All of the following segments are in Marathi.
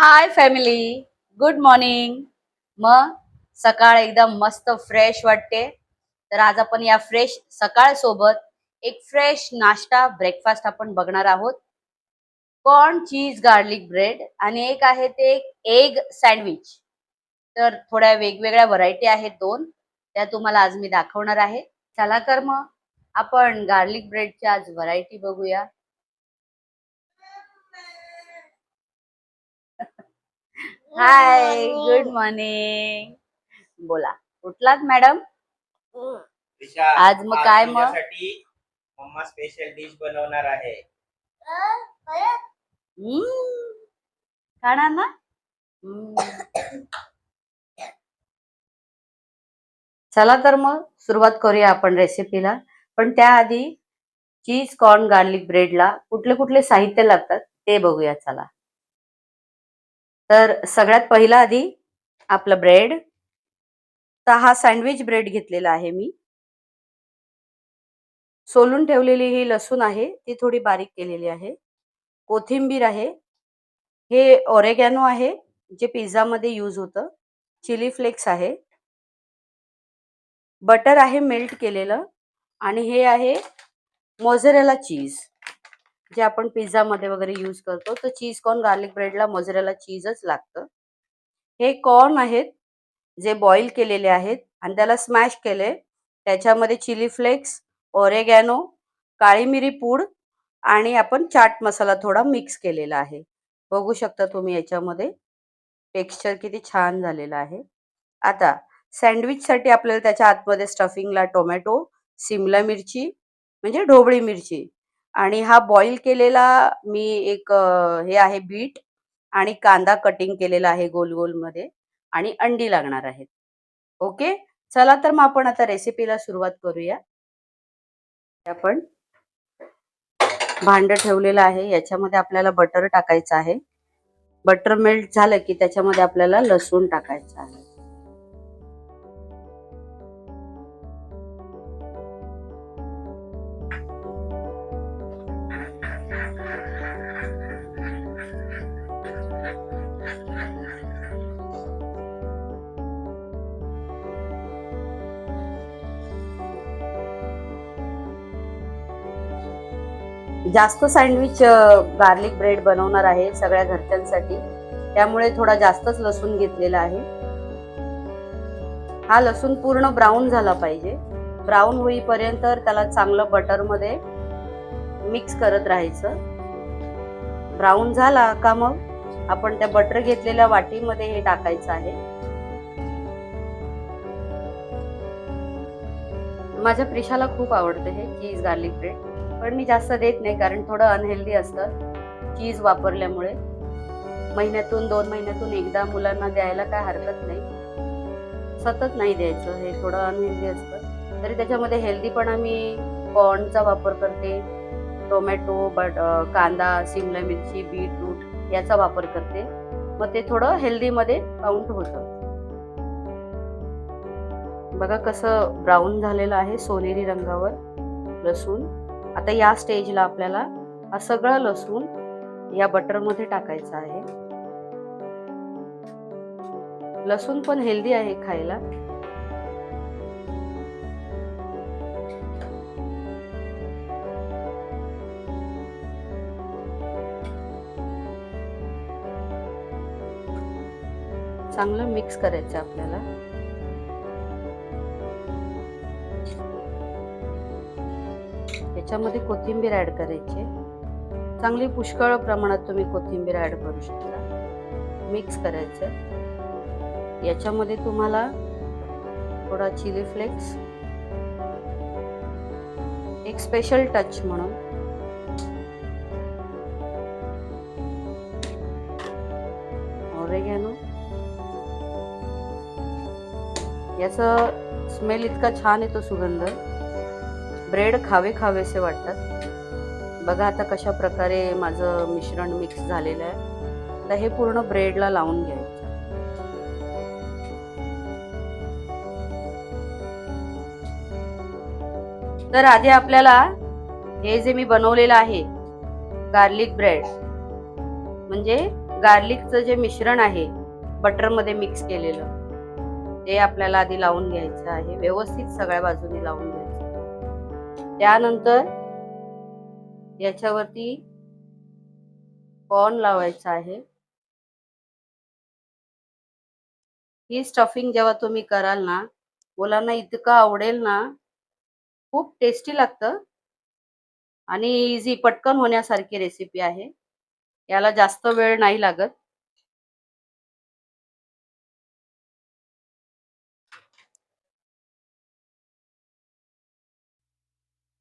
हाय फॅमिली गुड मॉर्निंग मग सकाळ एकदम मस्त फ्रेश वाटते. तर आज आपण या फ्रेश सकाळ सोबत एक फ्रेश नाश्ता ब्रेकफास्ट आपण बघणार आहोत. कॉर्न चीज गार्लिक ब्रेड आणि एक आहे ते एग सँडविच तर थोड्या वेगवेगळ्या व्हरायटी आहेत दोन. त्या तुम्हाला आज मी दाखवणार आहे. चला तर मग आपण गार्लिक ब्रेडची आज व्हरायटी बघूया. हाय गुड मॉर्निंग बोला उठलात मॅडम दिशा, आज मग काय मग? तुझ्यासाठी मम्मा स्पेशल डिश बनवणार आहे. हम्म. खाणार ना? हम्म. चला तर मग सुरुवात करूया आपण रेसिपीला पण त्याआधी चीज कॉर्न गार्लिक ब्रेडला कुठले कुठले साहित्य लागतात ते बघूया चला. तर सगळ्यात पहिला आधी आपलं ब्रेड तर हा सँडविच ब्रेड घेतलेला आहे मी. सोलून ठेवलेली ही लसूण आहे ती थोडी बारीक केलेली आहे. कोथिंबीर आहे. हे ओरेगॅनो आहे जे पिझ्झामध्ये यूज होतं. चिली फ्लेक्स आहे. बटर आहे मेल्ट केलेलं. आणि हे आहे मोझरेला चीज जे आपण पिझ्झामध्ये वगैरे यूज करतो तर चीज कॉर्न गार्लिक ब्रेडला मोझरेला चीजच लागतं. हे कॉर्न आहेत जे बॉईल केलेले आहेत आणि त्याला स्मॅश केले. त्याच्यामध्ये चिली फ्लेक्स ओरेगॅनो काळी मिरी पूड आणि आपण चाट मसाला थोडा मिक्स केलेला आहे. बघू शकता तुम्ही याच्यामध्ये टेक्स्चर किती छान झालेलं आहे. आता सँडविचसाठी आपल्याला त्याच्या आतमध्ये स्टफिंगला टोमॅटो सिमला मिरची म्हणजे ढोबळी मिरची आणि हा बॉईल केलेला मी एक अ, हे आहे बीट आणि कांदा कटिंग केलेला आहे गोल गोलमध्ये आणि अंडी लागणार आहेत. ओके? चला तर मग आपण आता रेसिपीला सुरुवात करूया. आपण भांड ठेवलेलं आहे. याच्यामध्ये आपल्याला बटर टाकायचं आहे. बटर मेल्ट झालं की त्याच्यामध्ये आपल्याला लसूण टाकायचं आहे. जास्त सँडविच गार्लिक ब्रेड बनवणार आहे सगळ्या घरच्यांसाठी. त्यामुळे थोडा जास्तच लसूण घेतलेला आहे. हा लसूण पूर्ण ब्राऊन झाला पाहिजे. ब्राऊन होईपर्यंत त्याला चांगलं बटरमध्ये मिक्स करत राहायचं. ब्राऊन झाला का मग? आपण त्या बटर घेतलेल्या वाटीमध्ये हे टाकायचं आहे. माझ्या प्रिशाला खूप आवडतं हे चीज गार्लिक ब्रेड. पण मी जास्त देत नाही कारण थोडं अनहेल्दी असतं चीज वापरल्यामुळे. महिन्यातून दोन महिन्यातून एकदा मुलांना द्यायला काय हरकत नाही. सतत नाही द्यायचं हे थोडं अनहेल्दी असतं. तरी त्याच्यामध्ये हेल्दी पण आम्ही कॉर्नचा वापर करते टोमॅटो बट कांदा सिमला मिरची बीटरूट याचा वापर करते. मग ते थोडं हेल्दीमध्ये काउंट होतं. बघा कसं ब्राऊन झालेलं आहे सोनेरी रंगावर लसूण. आता या स्टेजला आपल्याला हा सगळा लसूण या बटरमध्ये टाकायचा आहे. लसूण पण हेल्दी आहे खायला. चांगलं मिक्स करायचं आपल्याला. याच्यामध्ये कोथिंबीर ॲड करायची. चांगली पुष्कळ प्रमाणात तुम्ही कोथिंबीर ॲड करू शकता. मिक्स करायचं. याच्यामध्ये तुम्हाला थोडा चिली फ्लेक्स एक स्पेशल टच म्हणून. ऑरेगॅनो याचा स्मेल इतका छान येतो सुगंध. ब्रेड खावे खावेसे वाटतात. बघा आता कशा प्रकारे माझं मिश्रण मिक्स झालेलं आहे. तर हे पूर्ण ब्रेडला लावून घ्यायचं. तर आधी आपल्याला हे जे मी बनवलेलं आहे गार्लिक ब्रेड म्हणजे गार्लिकचं जे मिश्रण आहे बटरमध्ये मिक्स केलेलं ते आपल्याला आधी लावून घ्यायचं आहे. व्यवस्थित सगळ्या बाजूनी लावून घ्यायचं. त्यानंतर याच्यावरती कॉर्न लावायचा आहे. ही स्टफिंग जेव्हा तुम्ही कराल ना मुलांना इतकं आवडेल ना खूप टेस्टी लागतं आणि इझी पटकन होण्यासारखी रेसिपी आहे. याला जास्त वेळ नाही लागत.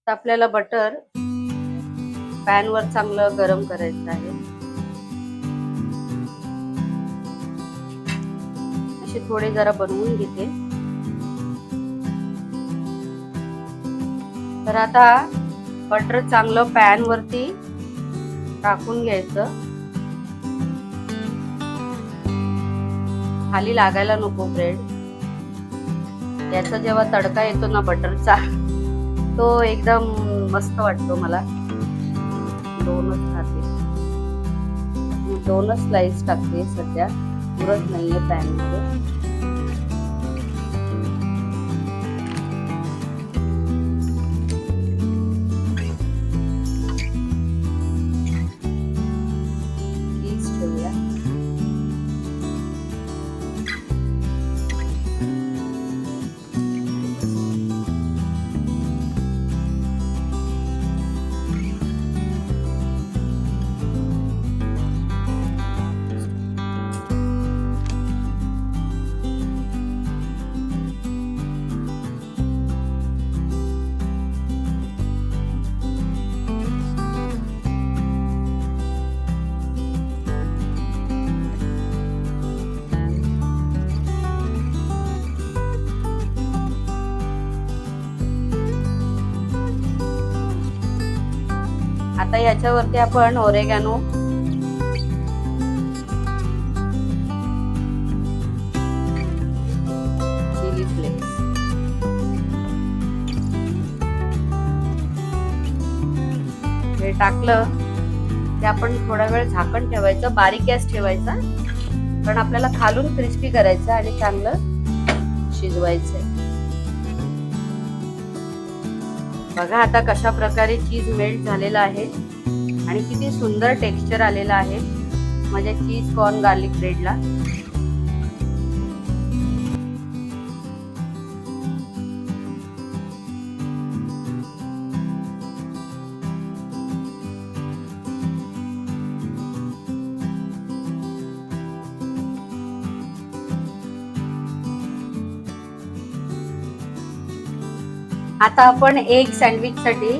तर आपल्याला बटर पॅनवर चांगलं गरम करायचं आहे. असे थोडे जरा बनवून घेते. तर आता बटर चांगलं पॅन वरती टाकून घ्यायचं. खाली लागायला नको ब्रेड याचा जेव्हा तडका येतो ना बटरचा तो एकदम मस्त वाटतो मला. दोनच खाते. मी दोनच स्लाइस टाकते सध्या. पुरत नाहीये पॅन याच्यावरती आपण ओरेगॅनो चिली फ्लेक्स. हे टाकलं ते आपण थोडा वेळ झाकण ठेवायचं बारीक गॅस ठेवायचा कारण आपल्याला खालून क्रिस्पी करायचं आणि चांगलं शिजवायचंय. बघा आता कशा प्रकारे चीज मेल्ट झालेला आहे. आणि किती सुंदर टेक्स्चर आलेलं आहे. माझ्या चीज कॉर्न गार्लिक ब्रेडला आता आपण एक सँडविच साठी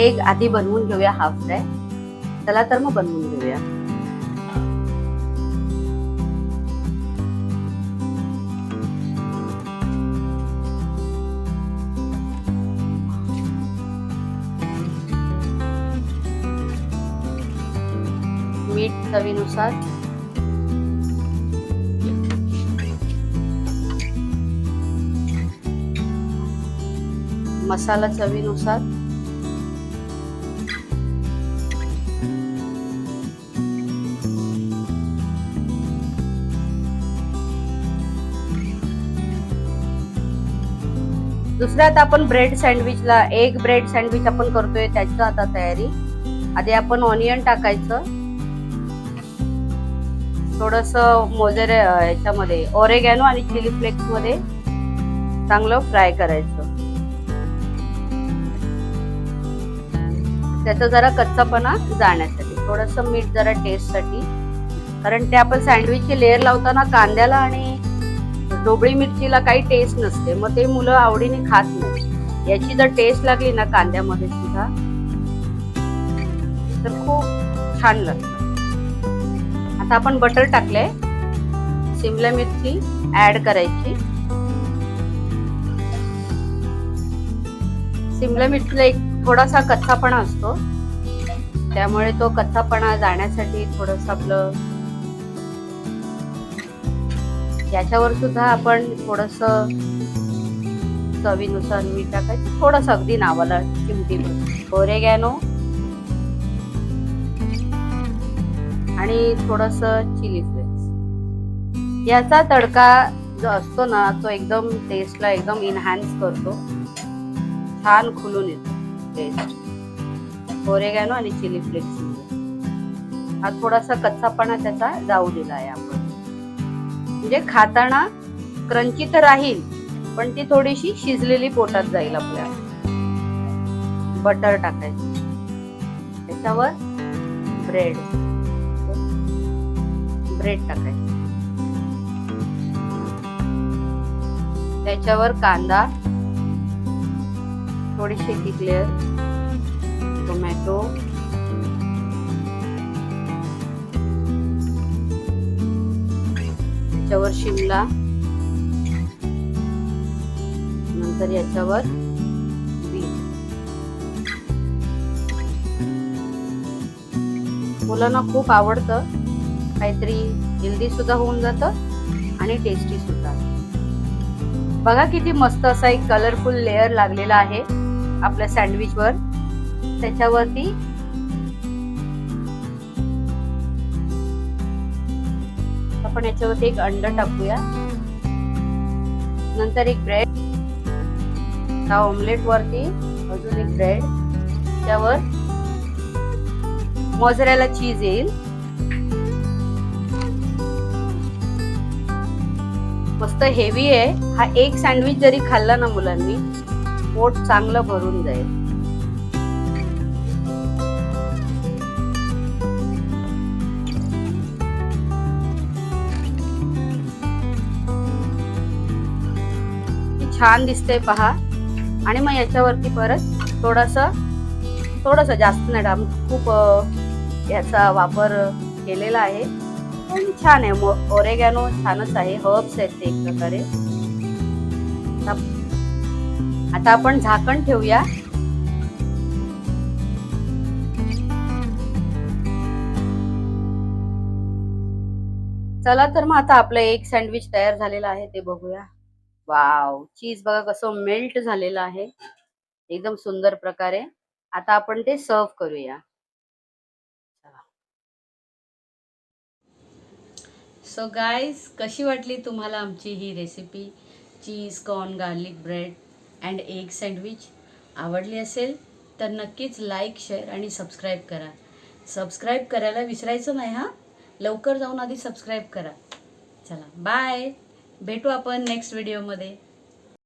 एक आधी बनवून घेऊया हाफ फ्राय चला तर मग बनवून घेऊया. मीठ चवीनुसार मसाला चवीनुसार. दुसऱ्यात आपण ब्रेड सँडविचला एक ब्रेड सँडविच आपण करतोय त्याची आता तयारी. आधी आपण ऑनियन टाकायचं. थोडस मोजेरे याच्यामध्ये ओरेगॅनो आणि चिली फ्लेक्समध्ये चांगलं फ्राय करायचं. त्याचा जरा कच्चापणा जाण्यासाठी थोडंसं मीठ जरा टेस्टसाठी कारण ते आपण सँडविचची लेअर लावताना कांद्याला आणि ढोबळी मिरचीला काही टेस्ट नसते. मग ते मुलं आवडीने खात नाही याची जर टेस्ट लागली ना कांद्यामध्ये सुद्धा तर खूप छान लागतं. आता आपण बटर टाकले शिमला मिरची ऍड करायची. शिमला मिरचीला एक थोडासा कच्चापणा असतो. त्यामुळे तो कच्चापणा जाण्यासाठी थोडस आपलं याच्यावर सुद्धा आपण थोडस चवीनुसार मीठ टाकायचं. थोडस अगदी नावाला चिमटी ओरेगॅनो. आणि थोडस चिली फ्लेक्स. याचा तडका जो असतो ना तो एकदम टेस्टला एकदम इन्हान्स करतो. छान खुलून येतो. टेस्ट ओरेगॅनो आणि चिली फ्लेक्स हा थोडासा कच्चापणा त्याचा जाऊ दिला आहे आपण म्हणजे खाताना क्रंची तर राहील पण ती थोडीशी शिजलेली पोटात जाईल आपल्या. बटर टाकायचं. त्याच्यावर ब्रेड ब्रेड टाकायचं. त्याच्यावर कांदा थोडीशी लेअर टोमॅटो त्याच्यावर शिमला. नंतर याच्यावर बीट. मुलांना खूप आवडतं. काहीतरी हेल्दी सुद्धा होऊन जातं आणि टेस्टी सुद्धा. बघा किती मस्त असा एक कलरफुल लेअर लागलेला आहे. आपल्या सँडविचवर. त्याच्यावरती आपण याच्यावरती एक अंड टाकूया. नंतर एक ब्रेड. त्या ऑमलेट वरती अजून एक ब्रेड. त्यावर मोझरेला चीज येईल. मस्त हेवी आहे. हा एक सँडविच जरी खाल्ला ना मुलांनी पोट चांगलं भरून जाईल. छान दिसतंय पहा. आणि मग याच्यावरती परत थोडस थोडस जास्त नाही खूप याचा वापर केलेला आहे. पण छान आहे. ओरेगॅनो छानच आहे. हर्ब्स आहेत ते एक प्रकारे. आता- आपण झाकण ठेवूया. चला तर मग आता आपलं एक सँडविच तयार झालेलं आहे ते बघूया. वाव चीज बघा कसं मेल्ट झालेलं आहे. एकदम सुंदर प्रकारे. आता आपण ते सर्व करूया. सो गाईज कशी वाटली तुम्हाला आमची ही recipe cheese corn garlic bread and egg sandwich आवडली असेल तर नक्कीच लाईक शेअर आणि सबस्क्राईब करा. सबस्क्राईब करायला विसरायचं नाही हां? लवकर जाऊन आधी सबस्क्राईब करा. चला बाय. भेटू आपण नेक्स्ट व्हिडिओमध्ये.